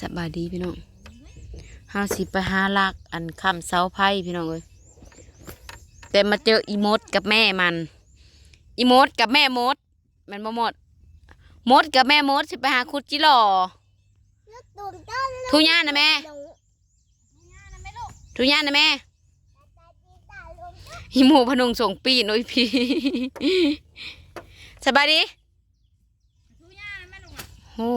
สบายดีพี่น้องเฮาสิไปหาลักอันคำเสาไพ่พี่น้องเอ้ยแต่มาเจออีมดกับแม่มัน อีมดกับแม่มดแมันบ่หมด มดกับแม่มดสิไปหาคุดจิหล่อทุย่านนะแม่ทุย่านนะแม่อีหมูพนุงส่งปีนโอ้ยพี่สบายดีโอ้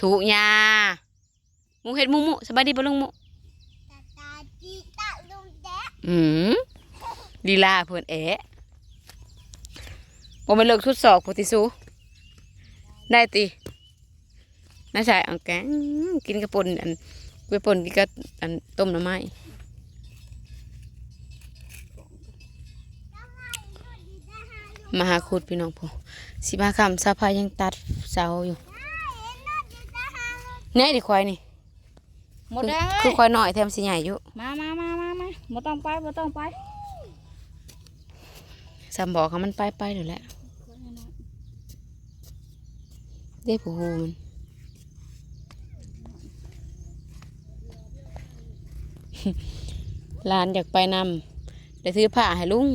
ถูกยาหมูเห็ดหมูหมูสบายดีปะลุงหมูอืมลีลาเพื่อนแอะบ่แมันเลิกทุดสอกพุติสูได้ติน่าใช่เอาแกงกินกระปนอันกระปนกินกระอันต้มหน่อไม้มาหาคุดพี่น้องพอสิมาคำสะพายยังตัดเสาอยู่ เนี่ยดิควายนี่หมดแล้วคือควายหน่อยแถมสิใหญ่อยู่มามามามามาบ่ต้องไปบ่ต้องไปสามบอกเขามันไปไปเดี๋ยวแหละได้ผู้หูมันหลานอยากไปนำได้ซื้อผ้าให้ลุง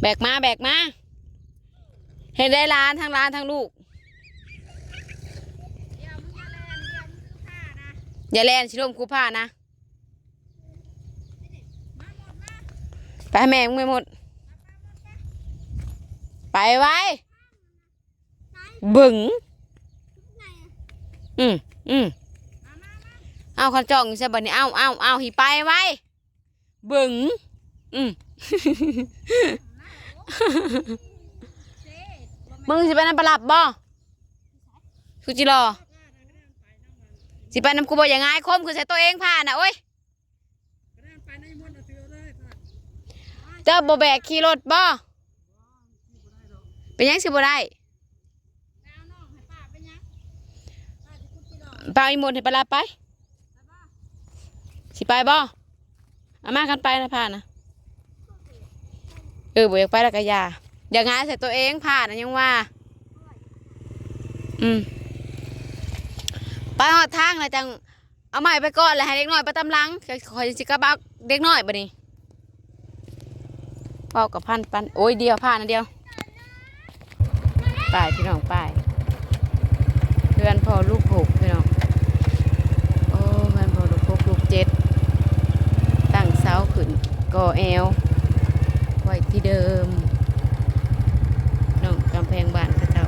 แบกมาแบกมาเห็นได้ร้านทั้งร้านทั้งลูก อย่าแล่นชิลมคูผ้านะ ไปให้แม่มึงไม่หมด ไปไว้ บึงอืมอืมเอาขันจองใช่บันนี้เอาเอาเอาหีไปไว้ บึงอืม มึงสิไปน้ำปลาหลับบ่คือจิรอสิไปน้ำกูบอกอย่างไงคมคือใส่ตัวเองผ่านนะโอ้ยเจ้าบแบกขี่รถบ่เป็นยังสิบ่ได้ไปอีมดให้ไปลาไป สิไปบ่อามากันไปนะผ่านนะ เออบ่อยากไปแล้วก็อยาอย่างงานใส่ตัวเองผ่านนะยังว่า อืมไปหอดทางแล้วจัง เอาใหม่ไปก่อนแล้วให้เด็กน้อยไปตำลังคอยสิกระบักเด็กน้อยบัดนี้เป้ากับพันปันโอ้ยเดียวผ่านนะเดียวไป้ายพี่น้องไป้ายเพื่อนพอลูกหกพี่น้องโอ้เพื่อนพอลูกหกลูกเจ็ดตั้งเสาขึ้นก่อแอว ว้ที่เดิมน้องกำแพงบ้านเขาเจ้า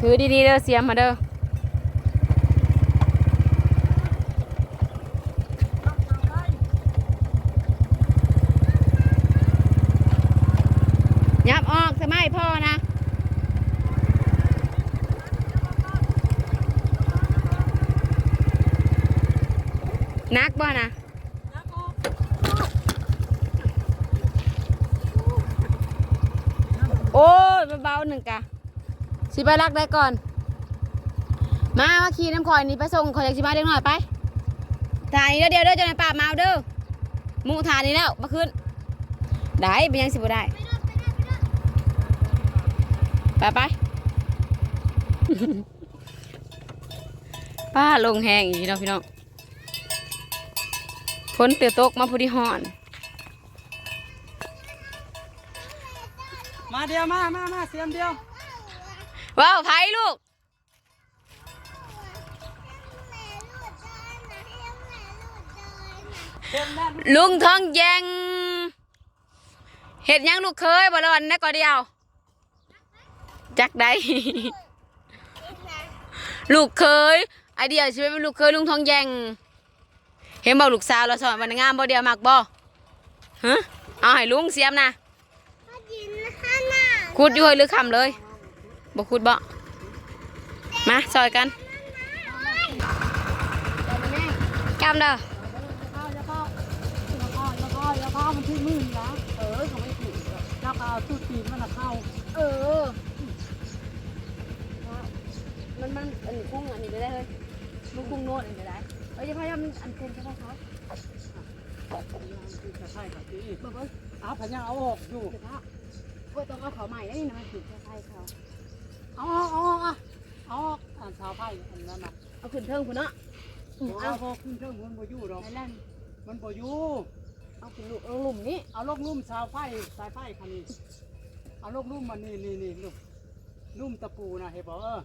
ถือดีๆเด้อเสียมมาเด้อยับออกสมัยพ่อนะ นักบ่นะโอ้ยเบาๆหนึ่งกะสิไปรักได้ก่อน มามาขี่น้ำคอยนี่ไปส่งคอยอยากสิมาเด็กหน่อยไปถ่ายนี่เด้อเดี๋ยวเด้อจะในป่ามาเอาเด้อมูถ่ายนี่แล้วมาขึ้น ได้เป็นยังสิบ่ได้ไปไปป้าลงแหงอีกนาะพี่น้อง พ้นเตือตกมาพอดีหอน มาเดียวมามามาเสียมเดียว ว้าวไผลูกเต็มแน่นลุงทองแยงเห็ดหยังลูกเคยบ่รอนนะก็เดียว จักได้ ลูกเคยไอเดียสิเป็นลูกเคยลุงทองแยง เห็นบอกลูกสาวเราสอนวันงามบ่เดียวมักบ่ฮะเอาให้ลุงเสียมนะขุดอยู่เฮ้ยหรือคำเลยบ่ขุดบ่มาซอยกันจำเด้อเข้าอย่าเข้าอย่าเข้าอย่าเข้าอย่าเข้ามันที่มือนะเออเขาไม่ถูกแล้วก็เอาตู้ตีนมันน่ะเข้า เออ มันมันอันคุ้งอันนี้ก็ได้เลยลูกคุ้งโน้ตอันนี้ก็ได้ เอ้ยจะพยายามอันเต็มใช่ไหมเขาจะใช่ครับพี่บอกว่าเอาพญาเอาออกอยู่เดี๋ยวนะว่าต้องเอาเขาใหม่ได้นี่นะมันถึงจะใช่เขาเอาออกเอาออกอะเอาออกอันสาวไผ่อันนั้นน่ะเอาขึ้นเทิงคุณเนาะเอาพอขึ้นเครื่องมันบ่อยู่ดอกนั่นแหละมันบ่อยู่เอาขึ้นลูกเอาหลุมนี้เอาลกลุ่มสาวไผ่สายไผ่คันนี้เอาลกลุ่มมันนี่นี่นี่ลูกลุ่มตะปูนะเห็นบ่เออ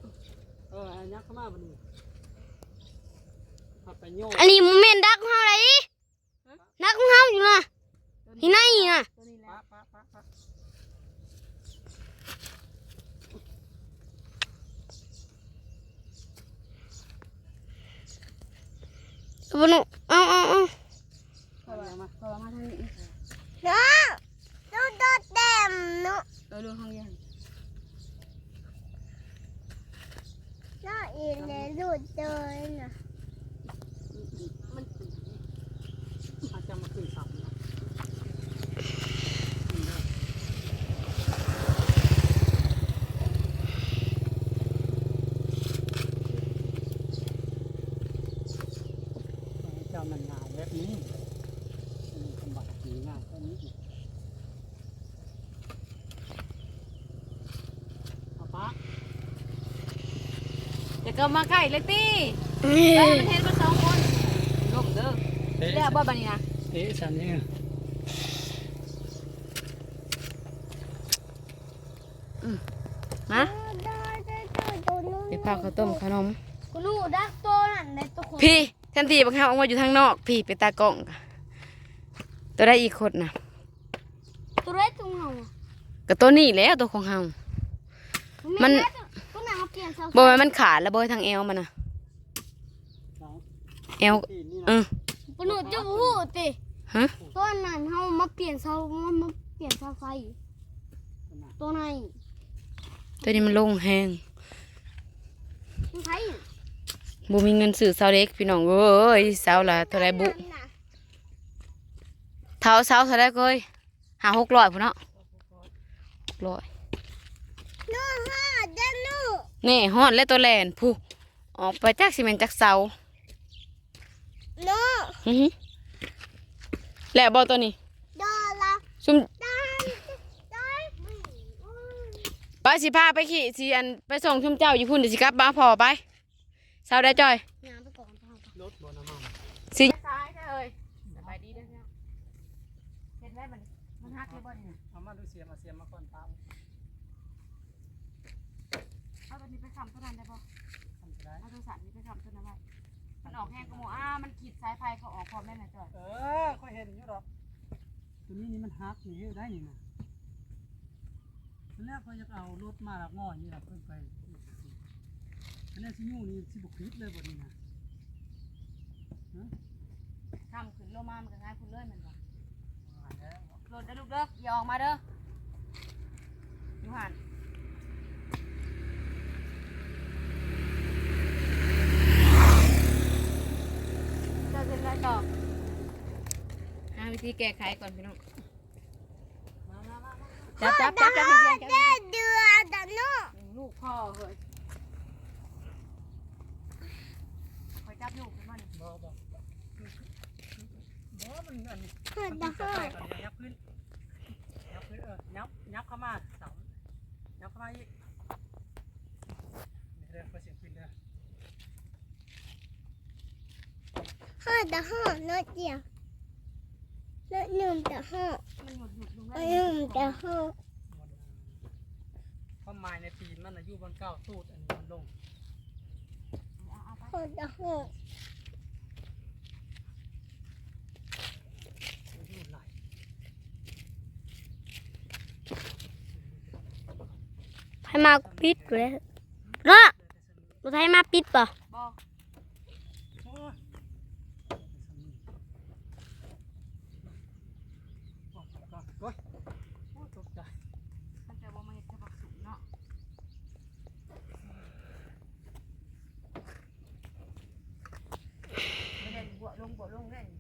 เอออันยักษ์เข้ามาบัดนี้ขับไปโย อันนี้มันเมนดักของเฮาเลยดักของเฮาอยู่นะที่ไหนน่ะตัวนี้แหปะละปะปะปะบนุเอาเอาเอาเพราะว่าเพราะว่ามาทางนี้เนาะดูดเต็มเนาะเออดูทางนี้เนาะอีเลยดูดเจยน่ะ มันอาจจะมาขึ้นสับนะ เจ้ามันงานแบบนี้มันสมบัติดีงานแค่นี้เอาปะเดี๋ยวก็มาไก่เลยตีไปมันเห็นมาสองคนลงเด้อเตะแล้วบ่บันนี้นะเตะฉันเนี่มาเดี๋ยวพาข้าวต้มขนมกูรู้ดักโตนั่นในตัวคนพี่ ทันทีบางครั้งออกมาอยู่ทางนอก พี่ไปตากล้องกะตัวได้อีกคนนะตัวเล็กตัวเฮาก็ตัวนี้แหล้วตัวของเฮามันตัวนั้นเอาเปลี่ยนเสาบ่แม่นมันขาดแล้วบ่ทางเอวมันน่ะน้องเอวตีนนี่เอนะอปนุษจะพูดติฮะตัวนั้นเฮามาเปลี่ยนเสามามาเปลี่ยนเสาไฟตัวไหนตัวนี้มันลงแห้งมันไฟ บ่มีเงินซื้อเสาเล็กพี่น้องเอ้ยเสาละเท่าไรบุเท่าเสาเท่าไรเอ้ยหาหกร้อยพุ่นเนาะหกร้อยนู่นฮะเดนูนี่ฮอดและตัวแลนผู้ออกไปจากซีเมนต์จากเสานู่นอื้อหือแล้วบ่ตัวนี้ดอละซุ่มดันดันไปสิพาไปขี่สิอันไปส่งชุมเจ้าอยู่พุ่นเดี๋ยวสิกลับมาพอไป เสาได้จอยงานไปก่อนพ่อรถบนน้ำมันสิซ้ายได้เลยสบายดีเด้อเนี่ยเห็นไหมมันมันฮักเลยบ่นี่เอามาดูเสียมาเสียมาก่อนตามเอาตัวนี้ไปคำตัวนั้นได้บ่ทำจะได้เอาตัวสันนี้ไปคำตัวนั้นไว้มันออกแห้งกระโมอ้ามันขีดสายไฟเขาออกพร้อมแม่นน่ะจอย เออค่อยเห็นอยู่ดอกตัวนี้นี่มันฮักนี่อยู่ได้นี่นะตอนแรกเขาจะเอารถมาแล้วง่อนี่แหละเพิ่งไป อันนี้สิยูนี่สิบุกคลิปเลยบ่นี่นะคำขึ้นลงมามันก็ง่ายคุณเลยแมันบ่อ่านแล้ว โหลดได้อลูกเด้ออย่าออกมาเด้ออยู่หันเจะเสร็จแล้วต่อหาวิธีแก้ไขก่อนพี่น้องมามามามาจับจับจับจับเพียงจับเดือดดะนู่นลูกพ่อเฮ้ยคอย จับลูกขึ้นมาหนึ่งบ่บ่บ่มันอันนี้เดือมันดติดะดฮะสายก่อนเนี่ยยับขึ้นยับขึ้นเออยับยับเข้ามาเสายับเข้ามาอีกเดี๋ยวเดี๋ยวไปเสียงขึ้นเด้อฮะดะฮะนอเดียวรถหนึ่งดะฮะมันหยุดหยุดลงได้หนึ่งดะฮะมันความหมายในตีนมันน่ะอยู่บนเก้าตูดอันนี้มันลง ให้มาปิดเลยเนาะราให้มาปิดป่ะ บอก โอ้ยโอ้ยโอ้ยโอ้ยตกใจ มันจะบอกมาเห็นจะบอกสูงเนาะไม่ได้บวกลงบวกลงได้ เ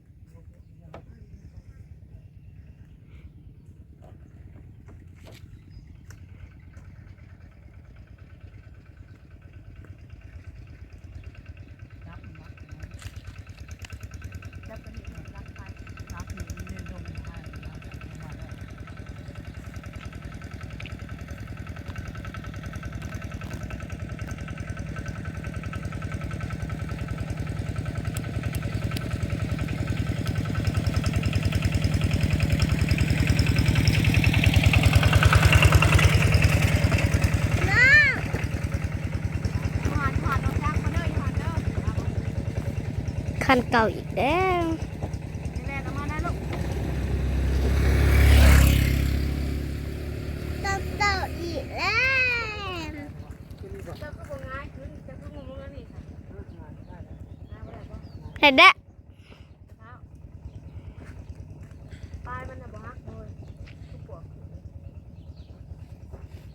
คันเก่าอีกแล้วแม่ก็มาได้ลูกเก่าเก่าอีกแล้วเจ้าก็บ่ง่ายขึ้นเจ้าก็งงแล้วนี่ค่ะเห็นได้ปลายมันน่ะบ่ฮักเลยทุกพวก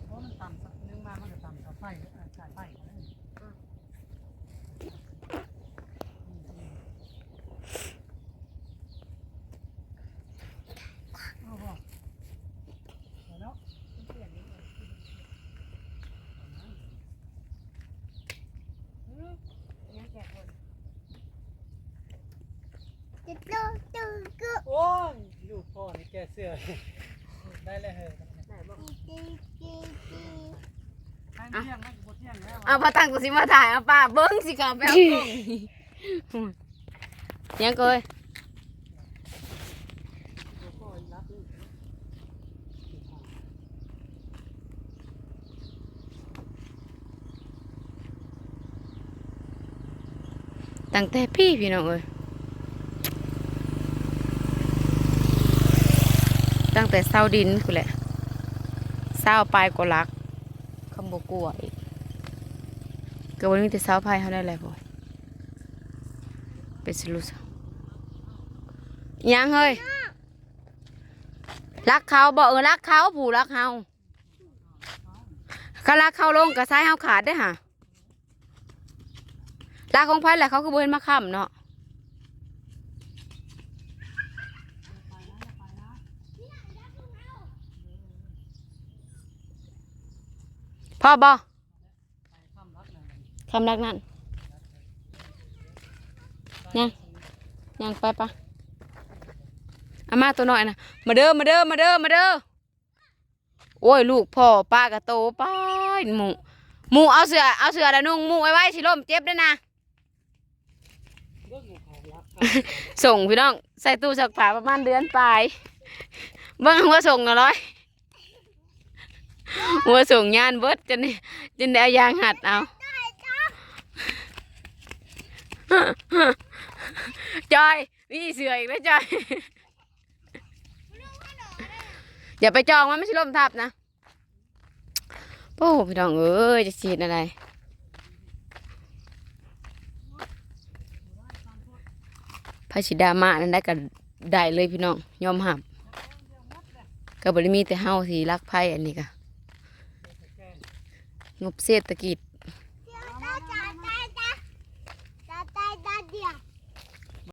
เพราะมันต่ำสักนึงมามันก็ต่ำกับไฟเอ่อสายไฟอะไรนี่เอาบ่เดี๋ยวแล้ว ยังแก่คน จะตู้ตู้กู โอ้ยลูกพ่อนี่แก เสือได้เลยเห้เที่ยงให้กูบ่เอาปลาตังกูสิมาถ่ายเอาป้าเบิ้งสิเขาไปเอากล้องยังเกยลูตั้งแต่พี่พี่น้องเอ้ย ตั้งแต่เศร้าดินกูแหละเศร้าปลายก็รักคำบกลัวอีกก็วันนี้แต่เศร้าพายเขาได้แล้วพอเป็นสิลุสยังเฮ้ยรักเขาบอกเออรักเขาผู้รักเฮาเขารักเขาลงกับซ้ายเฮาขาดได้อห่ะลาของไผ่แหละเขาคือบ่เห็นมาค้ำเนาะ พ่อบ่คำรักนั่นยังยังไปปะอามาตัวหน่อยนะมาเด้อมาเด้อมาเด้อมาเด้อโอ้ยลูกพ่อป้ากระโตป้าหมูหมูเอาเสือเอาเสือแล้วนุ่งหมูไว้ไว้สิล่มเจ็บด้วยนะส่งพี่น้องใส่ตู้สักผ้าประมาณเดือนปลายเบิ่งหัวส่งน่ะร้อย หัวส่งยานเบิดจนนี่จนได้เอายางหัดเอาจอยมีเสืออีกแล้วจอยอย่าไปจองมันไม่ใช่ลมทับนะโอ้พี่น้องเอ้ยจะฉีดอะไรพระชิดามานั่นได้ก็ได้เลยพี่น้องยอมหับก็บริมีแต่เฮาที่รักไพ่อันนี้ก็ งบเศรษฐกิจ